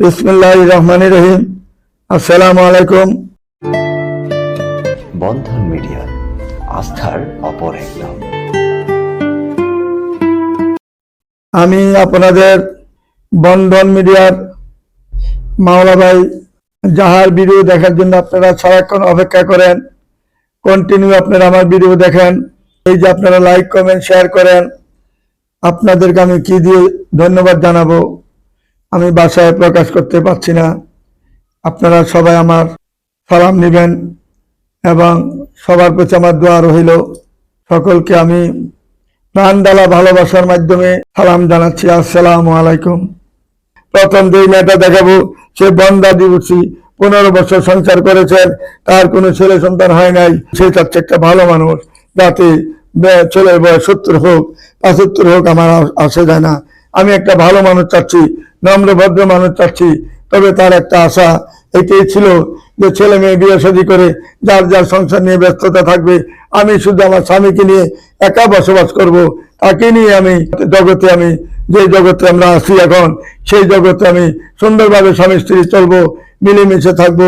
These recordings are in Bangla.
বিসমুল্লাহ রহমান রহিম। আসসালামু আলাইকুম। বন্ধন মিডিয়া আস্থার অপর এক নাম। আমি আপনাদের বন্ধন মিডিয়ার মাওলা ভাই যাহার ভিডিও দেখার জন্য আপনারা সারাক্ষণ অপেক্ষা করেন। কন্টিনিউ আপনারা আমার ভিডিও দেখেন। এই যে আপনারা লাইক কমেন্ট শেয়ার করেন আপনাদেরকে আমি কি দিয়ে ধন্যবাদ জানাব? আমি বাসায় প্রকাশ করতে পারছি না। আপনারা সবাই আমার সালাম নেবেন এবং সবার প্রতি আমার দোয়া রইল। সকলকে আমি প্রাণ ডালা ভালোবাসার মাধ্যমে সালাম জানাচ্ছি। আসসালামু আলাইকুম। প্রথম যেই মেয়েটা দেখাবো, সে বন্দা দিবসী, পনেরো বছর সংসার করেছেন। তার কোনো ছেলে সন্তান হয় নাই। সে চাচ্ছে একটা ভালো মানুষ যাতে ছেলের বয়স সত্তর হোক, পঁচাত্তর হোক, আমার আসে যায় না। আমি একটা ভালো মানুষ চাচ্ছি। নম্র ভদ্র মানুষ চাচ্ছি, তবে তার একটা আশা এটাই ছিল যে ছেলে মেয়ে বিয়ে শাদী করে যার যার সংসার নিয়ে ব্যস্ততা থাকবে, আমি শুধু আমার স্বামীকে নিয়ে একা বসবাস করব, তাকে নিয়ে আমি জগতে আমি, যে জগতে আমরা আছি এখন, সেই জগতে আমি সুন্দরভাবে স্বামী স্ত্রী চলবো, মিলেমিশে থাকব,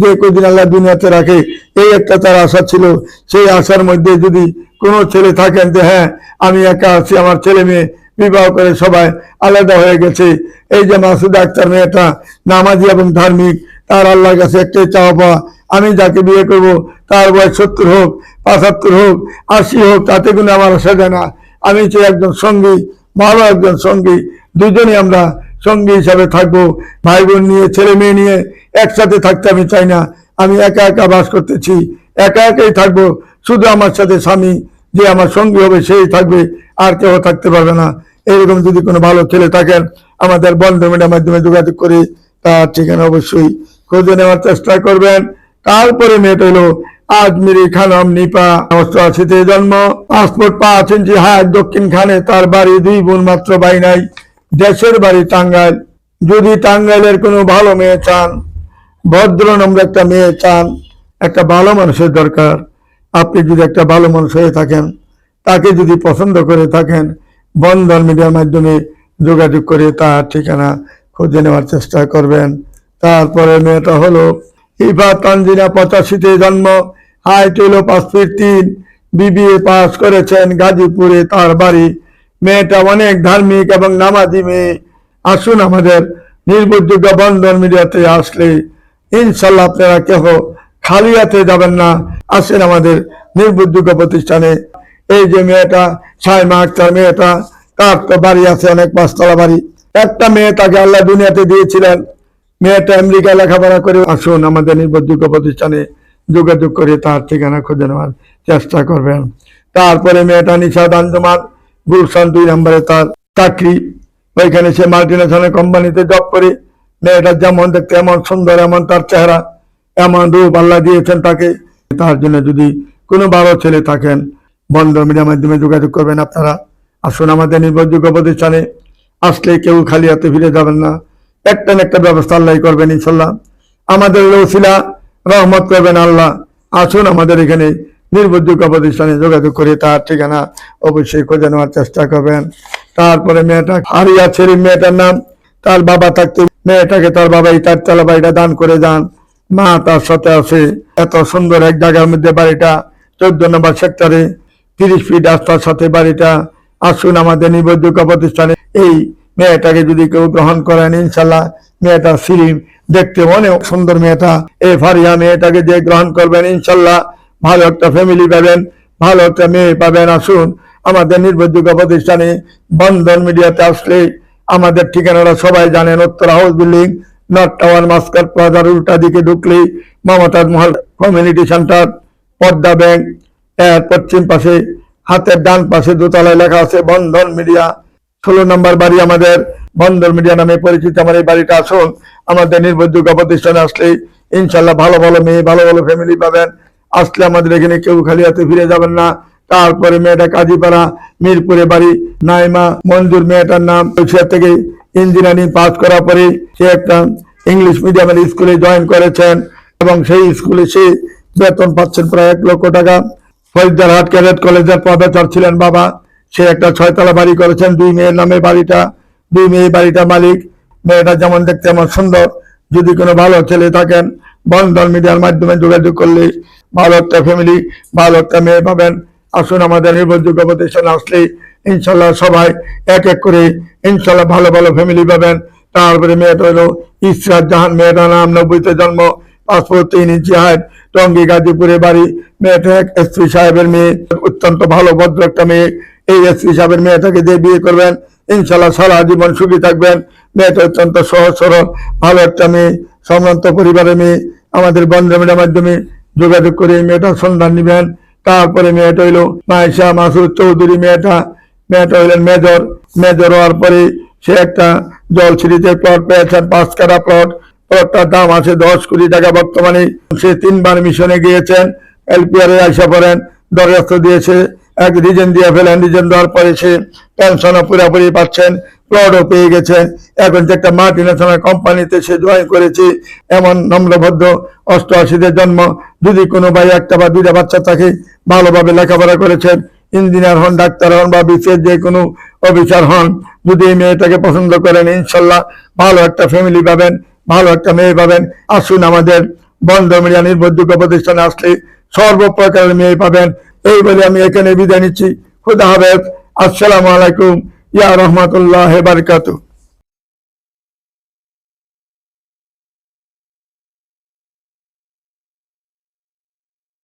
যে কদিন আল্লাহ দুনিয়াতে রাখে, এই একটা তার আশা ছিল। সেই আশার মধ্যে যদি কোনো ছেলে থাকেন যে হ্যাঁ আমি একা আছি, আমার ছেলে মেয়ে বিবাহ করে সবাই আলাদা হয়ে গেছে। এই যে মাসুদ আক্তার মেয়েটা নামাজি এবং ধার্মিক, তার আল্লাহর কাছে একটাই চাওয়া পাওয়া, আমি যাকে বিয়ে করব, তার বয়স সত্তর হোক, পঁচাত্তর হোক, আশি হোক, তাতে কোনো আমার আশা যায় না। আমি চাই একজন সঙ্গী, ভালো একজন সঙ্গী দুজনে আমরা সঙ্গী হিসাবে থাকব। ভাই বোন নিয়ে, ছেলে মেয়ে নিয়ে একসাথে থাকতে আমি চাই না। আমি একা একা বাস করতেছি, একা একাই থাকব, শুধু আমার সাথে স্বামী যে আমার সঙ্গী হবে, সেই থাকবে, আর কেউ থাকতে পারবে না। এরকম যদি কোনো ভালো ছেলে থাকেন, আমাদের বন্ধ মিডিয়ার মাধ্যমে যোগাযোগ করে, তার ঠিকানা অবশ্যই খুঁজে নেওয়ার চেষ্টা করবেন। তারপরে মেয়েটা হলো আজমিরি খানম নিপা। অষ্টআশিতে জন্ম, পাসপোর্ট পাঁচ ইঞ্চি হাত, দক্ষিণ খানে তার বাড়ি, দুই বোন মাত্র বাই নাই। দেশের বাড়ি টাঙ্গাইল। যদি টাঙ্গাইলের কোনো ভালো মেয়ে চান ভদ্র নম্র একটা মেয়ে চান, একটা ভালো মানুষের দরকার। আপনি যদি একটা ভালো মানুষ হয়ে থাকেন, তাকে যদি পছন্দ করে থাকেন বন্ধন মিডিয়ার মাধ্যমে যোগাযোগ করে তার ঠিকানা খুঁজে নেওয়ার চেষ্টা করবেন। তারপরে মেয়েটা হলো ইফা তানজিনা পঁচাশিতে জন্ম, হাইট হলো পাঁচ ফিট তিন বিবিএ পাস করেছেন গাজীপুরে তার বাড়ি। মেয়েটা অনেক ধার্মিক এবং নামাজি মেয়ে। আসুন আমাদের নির্ভরযোগ্য বন্ধন মিডিয়াতে আসলে ইনশাল্লাহ আপনারা কেহ খালি হাতে যাবেন না। আসেন আমাদের নির্ভরযোগ্য প্রতিষ্ঠানে। এই যে মেয়েটা, ছয় সাইমা আক্তার মেয়েটা, তার তো বাড়ি আছে অনেক পাঁচতলা বাড়ি। একটা মেয়ে তাকে আল্লাহ দুনিয়াতে দিয়েছিলেন। মেয়েটা আমেরিকা লেখাপড়া করে আসুন আমাদের নির্ভরযোগ্য প্রতিষ্ঠানে যোগাযোগ করে তার ঠিকানা খুঁজে নেওয়ার চেষ্টা করবেন। তারপরে মেয়েটা নিশাদ আঞ্জমান গুলশান দুই নম্বরে তার চাকরি। ওইখানে সে মাল্টিনেশনাল কোম্পানিতে জব করে। মেয়েটা যেমন দেখতে এমন সুন্দর, এমন তার চেহারা। এমন রূপ আল্লাহ দিয়েছেন তাকে। তার জন্য যদি কোনো ভালো ছেলে থাকেন, বন্ধ মিডিয়ার মাধ্যমে যোগাযোগ করবেন আপনারা। আসুন আমাদের নির্ভরযোগ্য প্রতিষ্ঠানে। আসলে কেউ খালি হাতে ফিরে যাবেন না। একটা না একটা ব্যবস্থা আল্লাহ করবেন ইনশাল্লাহ। আমাদের লৌসিলা রহমত করবেন আল্লাহ। আসুন আমাদের এখানে নির্ভরযোগ্য প্রতিষ্ঠানে যোগাযোগ করে তার ঠিকানা অবশ্যই খোঁজে নেওয়ার চেষ্টা করবেন। তারপরে মেয়েটা হারিয়া ছেড়ে মেয়েটার নাম তার বাবা থাকতে। মেয়েটাকে তার বাবাই তার চালা বাড়িটা দান করে যান। মা তার সাথে আছে। এত সুন্দর এক জায়গার মধ্যে বাড়িটা, চোদ্দ নম্বর সেক্টরে, তিরিশ ফিট রাস্তার সাথে বাড়িটা। আসুন আমাদের নিবদ্ধ প্রতিষ্ঠানে এই মেয়েটাকে যদি কেউ গ্রহণ করেন, ইনশাল্লাহ মেয়েটা সিলিম দেখতে অনেক সুন্দর মেয়েটা। এই ফারিয়া মেয়েটাকে যে গ্রহণ করবেন, ইনশাল্লাহ ভালো একটা ফ্যামিলি পাবেন, ভালো একটা মেয়ে পাবেন। আসুন আমাদের নির্ভরযোগ্য প্রতিষ্ঠানে বন্ধন মিডিয়াতে আসলে আমাদের ঠিকানাটা সবাই জানেন, উত্তর হাউস বিল্ডিং নর্থ টাওয়ার মাস্কার প্লাজার উল্টা দিকে ঢুকলেই Mumtaz Mahal community centre Padma bank এর পশ্চিম পাশে হাতের ডান পাশে দোতলায় লেখা আছে বন্ধন মিডিয়া ষোলো নম্বর বাড়ি আমাদের বন্ধন মিডিয়া নামে পরিচিত আমার এই বাড়িটা আসুন, আমাদের নির্ভরযোগ্য প্রতিষ্ঠানে আসলে ইনশাল্লাহ ভালো ভালো মেয়ে, ভালো ভালো ফ্যামিলি পাবেন। আসলে আমাদের এখানে কেউ খালি হাতে ফিরে যাবেন না। তারপরে মেয়েটা কাজীপাড়া, মিরপুরে বাড়ি, নাইমা মঞ্জুর মেয়েটার নাম থেকে ইঞ্জিনিয়ারিং পাস করার পরে সে একটা ইংলিশ মিডিয়ামের স্কুলে জয়েন করেছেন এবং সেই স্কুলে সে বেতন পাচ্ছেন প্রায় এক লক্ষ টাকা। ফরিদারহাট ক্যাডেট কলেজের প্রফেসর ছিলেন বাবা। সে একটা ছয়তলা বাড়ি করেছেন, দুই মেয়ের নামে বাড়িটা, দুই মেয়ে বাড়িটা মালিক। মেয়েটা যেমন দেখতে আমার সুন্দর। যদি কোনো ভালো ছেলে থাকেন, বন্ধন মিডিয়ার মাধ্যমে যোগাযোগ করলে ভালো একটা ফ্যামিলি ভালো একটা মেয়ে পাবেন। আসুন আমাদের নির্ভরযোগ্য প্রতিষ্ঠানে আসলে ইনশাল্লাহ সবাই এক এক করে ইনশাল্লাহ ভালো ভালো ফ্যামিলি পাবেন। তারপরে মেয়েটা হলো ইসরাত জাহান, মেয়েটার নাম নব্বইতে জন্ম, পাসপোর্ট তিন ইঞ্চি হাইট টঙ্গী গাজীপুরে বাড়ি। মেয়েটা এক এসপি সাহেবের মেয়ে, অত্যন্ত ভালো, ভদ্র একটা মেয়ে। এই এসপি সাহেবের মেয়েটাকে দিয়ে বিয়ে করবেন। ইনশাল্লাহ সারা জীবন সুখী থাকবেন। মেয়েটা অত্যন্ত সহজ, সরল, ভালো একটা মেয়ে, সম্ভ্রান্ত পরিবারের মেয়ে। আমাদের বন্ধমের মাধ্যমে যোগাযোগ করে মেয়েটার সন্ধান নিবেন। তারপরে মেয়েটা হইল মায়েশা মাসুদ চৌধুরী মেয়েটা। মেয়েটা হইলেন মেজর। মেজর হওয়ার পরে সে একটা জলছিড়িতে প্লট পেয়েছেন পাঁচ কাটা প্লট প্লটটার দাম আছে দশ কোটি টাকা বর্তমানে। সে তিনবার মিশনে গিয়েছেন, এলপিআর আইসা পড়েন, দরখাস্ত দিয়েছে, এক রিজেন দিয়ে ফেলেন। রিজেন দেওয়ার পরে সে পেনশনও পুরোপুরি পাচ্ছেন প্লটও পেয়ে গেছেন। এখন যে একটা মাল্টি ন্যাশনাল কোম্পানিতে সে জয়েন করেছে, এমন নম্রভদ্র অষ্টআশিতে জন্ম। যদি কোনো ভাই একটা বা দুইটা বাচ্চা থাকে, ভালোভাবে লেখাপড়া করেছেন ইঞ্জিনিয়ার হন, ডাক্তার হন বা বিশেষ যে কোনো অফিসার হন, যদি এই মেয়েটাকে পছন্দ করেন, ইনশাল্লাহ ভালো একটা ফ্যামিলি পাবেন, ভালো একটা মেয়ে পাবেন। আসুন আমাদের বন্ধ মিডিয়া নির্ভরযোগ্য প্রতিষ্ঠানে আসলে সর্বপ্রকারের মেয়ে পাবেন। এই বলে আমি এখানে বিদায় নিচ্ছি। খুদা হাফেজ। আসসালামু আলাইকুম। ইয়া রহমতুল্লাহ বারকাতু